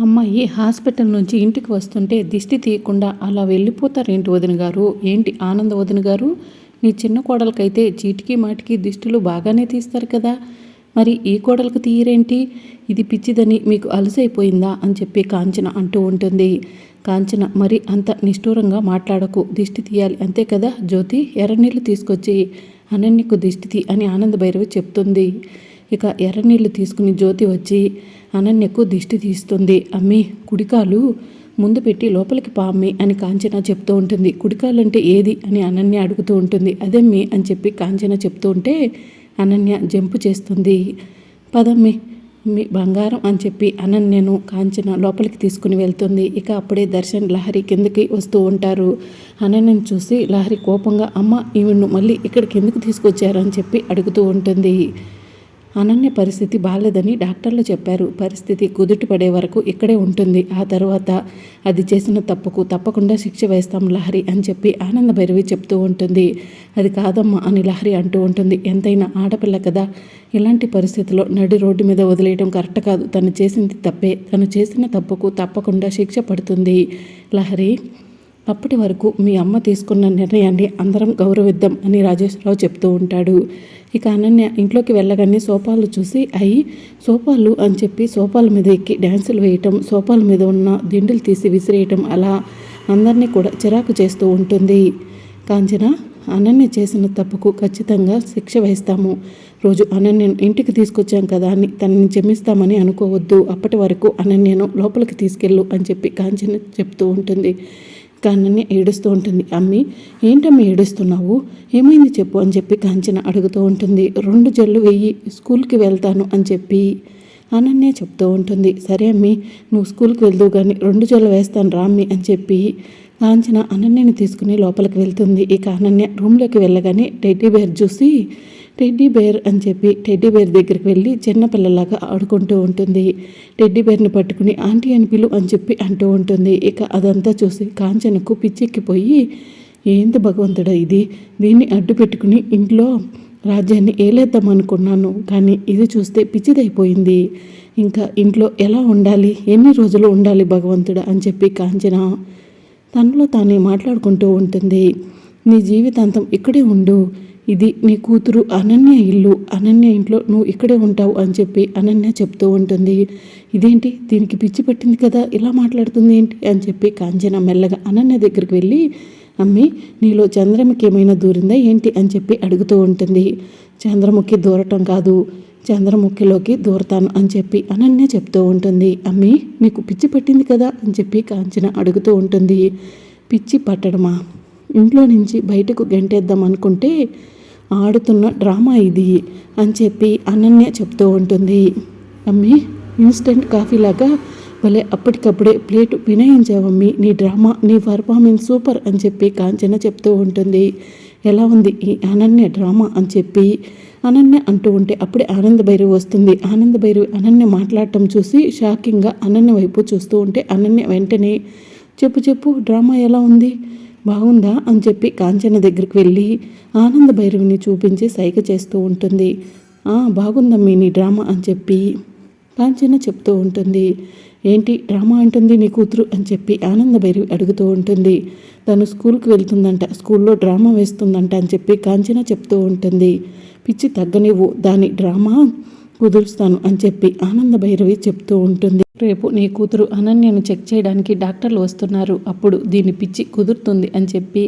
అమ్మాయి హాస్పిటల్ నుంచి ఇంటికి వస్తుంటే దిష్టి తీయకుండా అలా వెళ్ళిపోతారేంటి వదిన గారు? ఏంటి ఆనంద వదిన గారు? నీ చిన్న కోడలకైతే చీటికి మాటికి దిష్టిలు బాగానే తీస్తారు కదా. మరి ఈ కోడలకు తీయరేంటి? ఇది పిచ్చిదని మీకు అలసైపోయిందా? అని చెప్పి కాంచన అంటూ ఉంటుంది. కాంచన మరి అంత నిష్ఠూరంగా మాట్లాడకు. దిష్టి తీయాలి అంతే కదా జ్యోతి? ఎర్రనీళ్ళు తీసుకొచ్చి అనన్యకు దిష్టితి అని ఆనంద భైరవి చెప్తుంది. ఇక ఎర్రనీళ్ళు తీసుకుని జ్యోతి వచ్చి అనన్యకు దిష్టి తీస్తుంది. అమ్మి కుడికాలు ముందు పెట్టి లోపలికి పామ్మి అని కాంచన చెప్తూ ఉంటుంది. కుడికాలంటే ఏది? అని అనన్య అడుగుతూ ఉంటుంది. అదేమ్మి అని చెప్పి కాంచన చెప్తూ ఉంటే అనన్య జంపు చేస్తుంది. పదమ్మి మీ బంగారం అని చెప్పి అనన్యను కాంచన లోపలికి తీసుకుని వెళ్తుంది. ఇక అప్పుడే దర్శన్ లహరి కిందకి వస్తూ ఉంటారు. అనన్యను చూసి లహరి కోపంగా అమ్మ ఈవిడ్ను మళ్ళీ ఇక్కడికి ఎందుకు తీసుకొచ్చారు? అని చెప్పి అడుగుతూ ఉంటుంది. అనన్య పరిస్థితి బాలేదని డాక్టర్లు చెప్పారు. పరిస్థితి కుదుటి పడే వరకు ఇక్కడే ఉంటుంది. ఆ తర్వాత అది చేసిన తప్పుకు తప్పకుండా శిక్ష వేస్తాం లహరి అని చెప్పి ఆనంద భైరవి చెప్తూ ఉంటుంది. అది కాదమ్మా అని లహరి అంటూ ఉంటుంది. ఎంతైనా ఆడపిల్ల కదా. ఇలాంటి పరిస్థితిలో నడి రోడ్డు మీద వదిలేయడం కరెక్ట్ కాదు. తను చేసింది తప్పే. తను చేసిన తప్పుకు తప్పకుండా శిక్ష పడుతుంది. లహరి అప్పటి వరకు మీ అమ్మ తీసుకున్న నిర్ణయాన్ని అందరం గౌరవిద్దాం అని రాజేశ్వరరావు చెప్తూ ఉంటాడు. ఇక అనన్య ఇంట్లోకి వెళ్ళగానే సోఫాలు చూసి అయి సోఫాలు అని చెప్పి సోపాల మీద ఎక్కి డ్యాన్సులు వేయటం సోఫాల మీద ఉన్న దిండులు తీసి విసిరేయటం అలా అందరినీ కూడా చిరాకు చేస్తూ ఉంటుంది. కాంచన అనన్య చేసిన తప్పుకు ఖచ్చితంగా శిక్ష వేస్తాము. రోజు అనన్యను ఇంటికి తీసుకొచ్చాం కదా అని తనని క్షమిస్తామని అనుకోవద్దు. అప్పటి వరకు అనన్యను లోపలికి తీసుకెళ్ళు అని చెప్పి కాంచన చెప్తూ ఉంటుంది. కానని ఏడుస్తూ ఉంటుంది. అమ్మి ఏంటమ్మి ఏడుస్తున్నావు? ఏమైంది చెప్పు అని చెప్పి కాంచన అడుగుతూ ఉంటుంది. రెండు జల్లు వెయ్యి స్కూల్కి వెళ్తాను అని చెప్పి అనన్య చెప్తూ ఉంటుంది. సరే అమ్మి నువ్వు స్కూల్కి వెళ్దువు కానీ రెండు జల్లు వేస్తాను రామ్మి అని చెప్పి కాంచన అనన్యని తీసుకుని లోపలికి వెళ్తుంది. ఇక అనన్య రూమ్లోకి వెళ్ళగానే టెడ్డీ బేర్ చూసి టెడ్డీ బేర్ అని చెప్పి టెడ్డీ బేర్ దగ్గరికి వెళ్ళి చిన్నపిల్లలాగా ఆడుకుంటూ ఉంటుంది. టెడ్డీ బేర్ని పట్టుకుని ఆంటీ అని పిలు అని చెప్పి అంటూ ఉంటుంది. ఇక అదంతా చూసి కాంచనకు పిచ్చెక్కిపోయి ఏంది భగవంతుడా ఇది? దీన్ని అడ్డు పెట్టుకుని ఇంట్లో రాజ్యాన్ని ఏలేద్దాం అనుకున్నాను కానీ ఇది చూస్తే పిచ్చిదైపోయింది. ఇంకా ఇంట్లో ఎలా ఉండాలి? ఎన్ని రోజులు ఉండాలి భగవంతుడు? అని చెప్పి కాంచన తనలో తానే మాట్లాడుకుంటూ ఉంటుంది. నీ జీవితాంతం ఇక్కడే ఉండు. ఇది నీ కూతురు అనన్య ఇల్లు. అనన్య ఇంట్లో నువ్వు ఇక్కడే ఉంటావు అని చెప్పి అనన్య చెప్తూ ఉంటుంది. ఇదేంటి? దీనికి పిచ్చి పట్టింది కదా? ఇలా మాట్లాడుతుంది ఏంటి? అని చెప్పి కాంచన మెల్లగా అనన్య దగ్గరికి వెళ్ళి అమ్మి నీలో చంద్రముఖి ఏమైనా దూరిందా ఏంటి? అని చెప్పి అడుగుతూ ఉంటుంది. చంద్రముఖి దూరటం కాదు. చంద్రముఖిలోకి దూరతాను అని చెప్పి అనన్య చెప్తూ ఉంటుంది. అమ్మి నీకు పిచ్చి పట్టింది కదా? అని చెప్పి కాంచన అడుగుతూ ఉంటుంది. పిచ్చి పట్టడమా? ఇంట్లో నుంచి బయటకు గంటేద్దాం అనుకుంటే ఆడుతున్న డ్రామా ఇది అని చెప్పి అనన్య చెప్తూ ఉంటుంది. అమ్మి ఇన్స్టెంట్ కాఫీ లాగా భలే అప్పటికప్పుడే ప్లేటు వినయించావమ్మి నీ డ్రామా నీ పర్ఫార్మెన్స్ సూపర్ అని చెప్పి కాంచన చెప్తూ ఉంటుంది. ఎలా ఉంది ఈ అనన్య డ్రామా? అని చెప్పి అనన్య అంటూ ఉంటే అప్పుడే ఆనంద భైరవి వస్తుంది. ఆనంద భైరవి అనన్య మాట్లాడటం చూసి షాకింగ్గా అనన్య వైపు చూస్తూ ఉంటే అనన్య వెంటనే చెప్పు చెప్పు డ్రామా ఎలా ఉంది? బాగుందా అని చెప్పి కాంచన దగ్గరికి వెళ్ళి ఆనంద భైరవిని చూపించి సైగ చేస్తూ ఉంటుంది. బాగుందమ్మీ నీ డ్రామా అని చెప్పి కాంచన చెప్తూ ఉంటుంది. ఏంటి డ్రామా అంటుంది నీ కూతురు అని చెప్పి ఆనంద భైరవి అడుగుతూ ఉంటుంది. తను స్కూల్కి వెళ్తుందంట స్కూల్లో డ్రామా వేస్తుందంట అని చెప్పి కాంచన చెప్తూ ఉంటుంది. పిచ్చి తగ్గనివ్వు దాని డ్రామా కుదురుస్తాను అని చెప్పి ఆనంద భైరవి చెప్తూ ఉంటుంది. రేపు నీ కూతురు అనన్యను చెక్ చేయడానికి డాక్టర్లు వస్తున్నారు. అప్పుడు దీని పిచ్చి కుదురుతుంది అని చెప్పి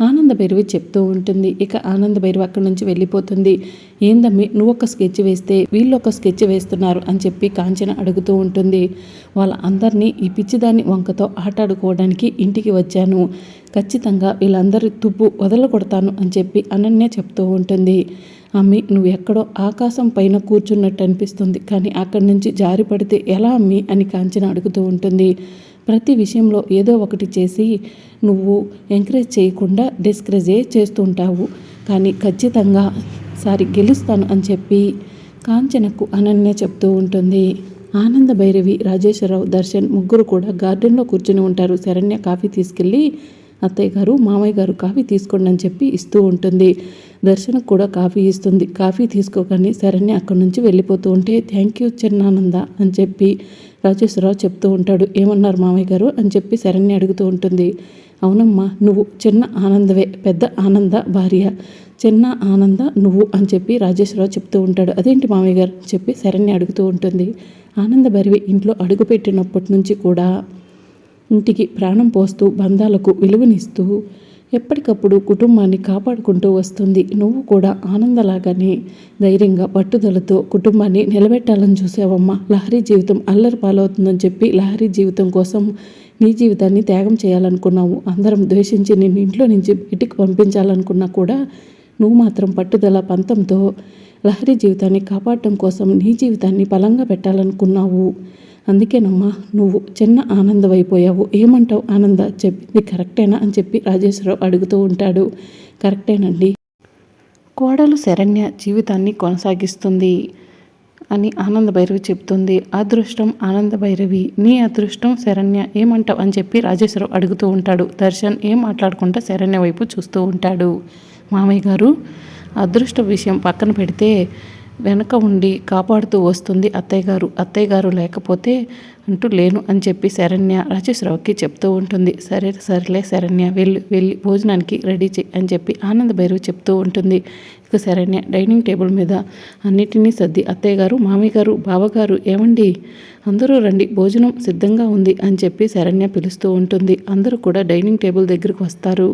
ఆనంద భైరవి చెప్తూ ఉంటుంది. ఇక ఆనంద భైరవి అక్కడి నుంచి వెళ్ళిపోతుంది. ఏందమ్మి నువ్వు ఒక స్కెచ్ వేస్తే వీళ్ళు ఒక స్కెచ్ వేస్తున్నారు అని చెప్పి కాంచన అడుగుతూ ఉంటుంది. వాళ్ళ అందరినీ ఈ పిచ్చిదాన్ని వంకతో ఆటాడుకోవడానికి ఇంటికి వచ్చాను. ఖచ్చితంగా వీళ్ళందరి తుప్పు వదలకొడతాను అని చెప్పి అనన్య చెప్తూ ఉంటుంది. అమ్మి నువ్వు ఎక్కడో ఆకాశం పైన కూర్చున్నట్టు అనిపిస్తుంది. కానీ అక్కడి నుంచి జారి పడితే ఎలా అమ్మి అని కాంచన అడుగుతూ ఉంటుంది. ప్రతి విషయంలో ఏదో ఒకటి చేసి నువ్వు ఎంకరేజ్ చేయకుండా డిస్కరేజే చేస్తుంటావు. కానీ ఖచ్చితంగా సారి గెలుస్తాను అని చెప్పి కాంచనకు అనన్య చెప్తూ ఉంటుంది. ఆనంద భైరవి రాజేశ్వరరావు దర్శన్ ముగ్గురు కూడా గార్డెన్లో కూర్చుని ఉంటారు. శరణ్య కాఫీ తీసుకెళ్ళి అత్తయ్య గారు మామయ్య గారు కాఫీ తీసుకోండి అని చెప్పి ఇస్తూ ఉంటుంది. దర్శనకు కూడా కాఫీ ఇస్తుంది. కాఫీ తీసుకోగానే శరణ్య అక్కడి నుంచి వెళ్ళిపోతూ ఉంటే థ్యాంక్ యూ చిన్నానంద అని చెప్పి రాజేశ్వరరావు చెప్తూ ఉంటాడు. ఏమన్నారు మామయ్య గారు? అని చెప్పి శరణ్య అడుగుతూ ఉంటుంది. అవునమ్మా నువ్వు చిన్న ఆనందవే పెద్ద ఆనంద భార్య. చిన్న ఆనంద నువ్వు అని చెప్పి రాజేశ్వరరావు చెప్తూ ఉంటాడు. అదేంటి మామయ్య గారు? అని చెప్పి శరణ్య అడుగుతూ ఉంటుంది. ఆనంద భరివి ఇంట్లో అడుగుపెట్టినప్పటి నుంచి కూడా ఇంటికి ప్రాణం పోస్తూ బంధాలకు విలువనిస్తూ ఎప్పటికప్పుడు కుటుంబాన్ని కాపాడుకుంటూ వస్తుంది. నువ్వు కూడా ఆనందలాగానే ధైర్యంగా పట్టుదలతో కుటుంబాన్ని నిలబెట్టాలని చూసావమ్మా. లహరి జీవితం అల్లరి పాలవుతుందని చెప్పి లహరి జీవితం కోసం నీ జీవితాన్ని త్యాగం చేయాలనుకున్నావు. అందరం ద్వేషించి నిన్ను ఇంట్లో నుంచి బయటికి పంపించాలనుకున్నా కూడా నువ్వు మాత్రం పట్టుదల పంతంతో లహరి జీవితాన్ని కాపాడటం కోసం నీ జీవితాన్ని బలంగా పెట్టాలనుకున్నావు. అందుకేనమ్మా నువ్వు చిన్న ఆనందమైపోయావు. ఏమంటావు ఆనంద? చెప్పింది కరెక్టేనా అని చెప్పి రాజేశ్వరరావు అడుగుతూ ఉంటాడు. కరెక్టేనండి. కోడలు శరణ్య జీవితాన్ని కొనసాగిస్తుంది అని ఆనంద భైరవి చెప్తుంది. అదృష్టం ఆనంద భైరవి నీ అదృష్టం శరణ్య ఏమంటావు అని చెప్పి రాజేశ్వరరావు అడుగుతూ ఉంటాడు. దర్శన్ ఏం మాట్లాడకుండా శరణ్య వైపు చూస్తూ ఉంటాడు. మామయ్య గారు అదృష్ట విషయం పక్కన పెడితే వెనక ఉండి కాపాడుతూ వస్తుంది అత్తయ్య గారు అత్తయ్య గారు లేకపోతే అంటూ లేను అని చెప్పి శరణ్య రాజేశ్వరరావుకి చెప్తూ ఉంటుంది. సరే సరేలే శరణ్య వెళ్ళి వెళ్ళి భోజనానికి రెడీ చేయి అని చెప్పి ఆనంద భైరవ్ చెప్తూ ఉంటుంది. ఇక శరణ్య డైనింగ్ టేబుల్ మీద అన్నిటినీ సర్ది అత్తయ్య గారు మామయ్య గారు బావగారు ఏమండి? అందరూ రండి భోజనం సిద్ధంగా ఉంది అని చెప్పి శరణ్య పిలుస్తూ ఉంటుంది. అందరూ కూడా డైనింగ్ టేబుల్ దగ్గరికి వస్తారు.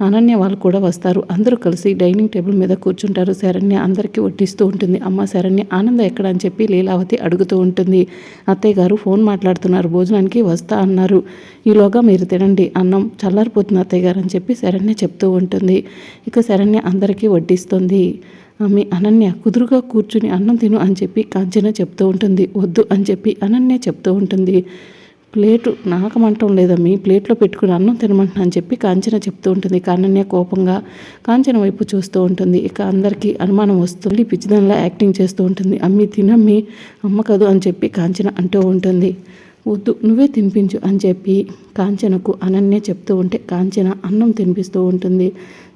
అనన్య వాళ్ళు కూడా వస్తారు. అందరూ కలిసి డైనింగ్ టేబుల్ మీద కూర్చుంటారు. శరణ్య అందరికీ వడ్డిస్తూ ఉంటుంది. అమ్మ శరణ్య ఆనంద ఎక్కడ అని చెప్పి లీలావతి అడుగుతూ ఉంటుంది. అత్తయ్య గారు ఫోన్ మాట్లాడుతున్నారు. భోజనానికి వస్తా అన్నారు. ఈలోగా మీరు తినండి. అన్నం చల్లారిపోతుంది అత్తయ్య గారు అని చెప్పి శరణ్య చెప్తూ ఉంటుంది. ఇక శరణ్య అందరికీ వడ్డిస్తుంది. ఆమె అనన్య కుదురుగా కూర్చుని అన్నం తిను అని చెప్పి కాంచన చెప్తూ ఉంటుంది. వద్దు అని చెప్పి అనన్య చెప్తూ ఉంటుంది. ప్లేటు నాకమంటం లేదమ్మి ప్లేట్లో పెట్టుకుని అన్నం తినమంటున్నా అని చెప్పి కాంచన చెప్తూ ఉంటుంది. కానన్య కోపంగా కాంచన వైపు చూస్తూ ఉంటుంది. ఇక అందరికీ అనుమానం వస్తుంది. పిచ్చిదానిలా యాక్టింగ్ చేస్తూ ఉంటుంది. అమ్మి తినమ్మి అమ్మ కదు అని చెప్పి కాంచన అంటూ ఉంటుంది. వద్దు నువ్వే తినిపించు అని చెప్పి కాంచనకు అనన్య చెప్తూ ఉంటే కాంచన అన్నం తినిపిస్తూ ఉంటుంది.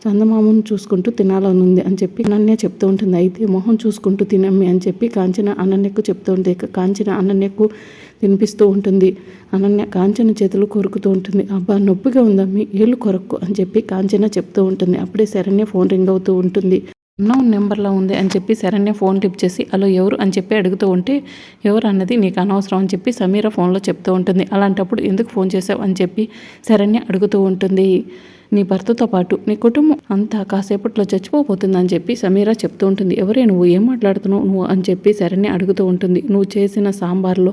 చందమామను చూసుకుంటూ తినాలనుంది అని చెప్పి అనన్య చెప్తూ ఉంటుంది. అయితే మొహం చూసుకుంటూ తినమ్మి అని చెప్పి కాంచన అనన్యకు చెప్తూ ఉంటుంది కాంచన అనన్యకు తినిపిస్తూ ఉంటుంది. అనన్య కాంచన చేతులు కొరుకుతూ ఉంటుంది. అబ్బా నొప్పిగా ఉందమ్మి ఏళ్ళు కొరక్కు అని చెప్పి కాంచన చెప్తూ ఉంటుంది. అప్పుడే శరణ్య ఫోన్ రింగ్ అవుతూ ఉంటుంది. నో నెంబర్లో ఉంది అని చెప్పి శరణ్య ఫోన్ టిప్ చేసి అలో ఎవరు? అని చెప్పి అడుగుతూ ఉంటే ఎవరు అన్నది నీకు అనవసరం అని చెప్పి సమీర ఫోన్లో చెప్తూ ఉంటుంది. అలాంటప్పుడు ఎందుకు ఫోన్ చేసావు అని చెప్పి శరణ్య అడుగుతూ ఉంటుంది. నీ భర్తతో పాటు నీ కుటుంబం అంతా కాసేపట్లో చచ్చిపోబోతుందని చెప్పి సమీరా చెప్తూ ఉంటుంది. ఎవరే నువ్వు? ఏం మాట్లాడుతున్నావు నువ్వు? అని చెప్పి శరణ్య అడుగుతూ ఉంటుంది. నువ్వు చేసిన సాంబార్లో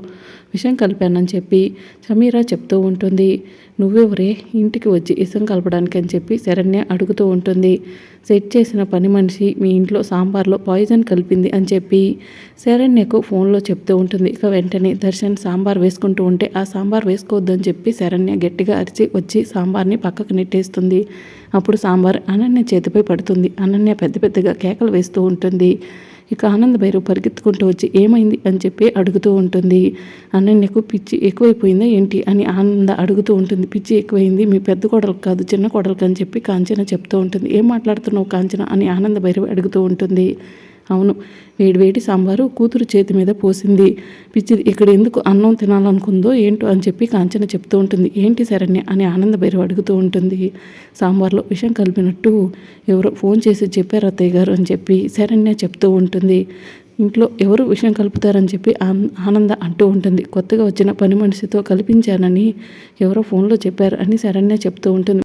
విషం కలిపానని చెప్పి సమీరా చెప్తూ ఉంటుంది. నువ్వెవరే? ఇంటికి వచ్చి ఇసం కలపడానికి అని చెప్పి శరణ్య అడుగుతూ ఉంటుంది. సెట్ చేసిన పని మనిషి మీ ఇంట్లో సాంబార్లో పాయిజన్ కలిపింది అని చెప్పి శరణ్యకు ఫోన్లో చెప్తూ ఉంటుంది. ఇక వెంటనే దర్శన్ సాంబార్ వేసుకుంటూ ఉంటే ఆ సాంబార్ వేసుకోవద్దని చెప్పి శరణ్య గట్టిగా అరిచి వచ్చి సాంబార్ని పక్కకు నెట్టేస్తుంది. అప్పుడు సాంబార్ అనన్య చేతిపై పడుతుంది. అనన్య పెద్ద పెద్దగా కేకలు వేస్తూ ఉంటుంది. ఇక ఆనంద భైరవ్ పరిగెత్తుకుంటూ వచ్చి ఏమైంది? అని చెప్పి అడుగుతూ ఉంటుంది. అనన్యకు పిచ్చి ఎక్కువైపోయిందా ఏంటి? అని ఆనంద అడుగుతూ ఉంటుంది. పిచ్చి ఎక్కువైంది మీ పెద్ద కోడలకు కాదు చిన్న కోడలకు అని చెప్పి కాంచన చెప్తూ ఉంటుంది. ఏం మాట్లాడుతున్నావు కాంచన? అని ఆనంద భైరవ్ అడుగుతూ ఉంటుంది. అవును. వేడివేడి సాంబారు కూతురు చేతి మీద పోసింది. పిచ్చిది ఇక్కడ ఎందుకు అన్నం తినాలనుకుందో ఏంటో అని చెప్పి కాంచన చెప్తూ ఉంటుంది. ఏంటి శరణ్య అని ఆనంద భైరవ్ అడుగుతూ ఉంటుంది. సాంబార్లో విషం కలిపినట్టు ఎవరో ఫోన్ చేసి చెప్పారు అత్తయ్య గారు అని చెప్పి శరణ్య చెప్తూ ఉంటుంది. ఇంట్లో ఎవరు విషయం కలుపుతారని చెప్పి ఆనంద అంటూ ఉంటుంది. కొత్తగా వచ్చిన పని మనిషితో కల్పించానని ఎవరో ఫోన్లో చెప్పారు అని శరణ్య చెప్తూ ఉంటుంది.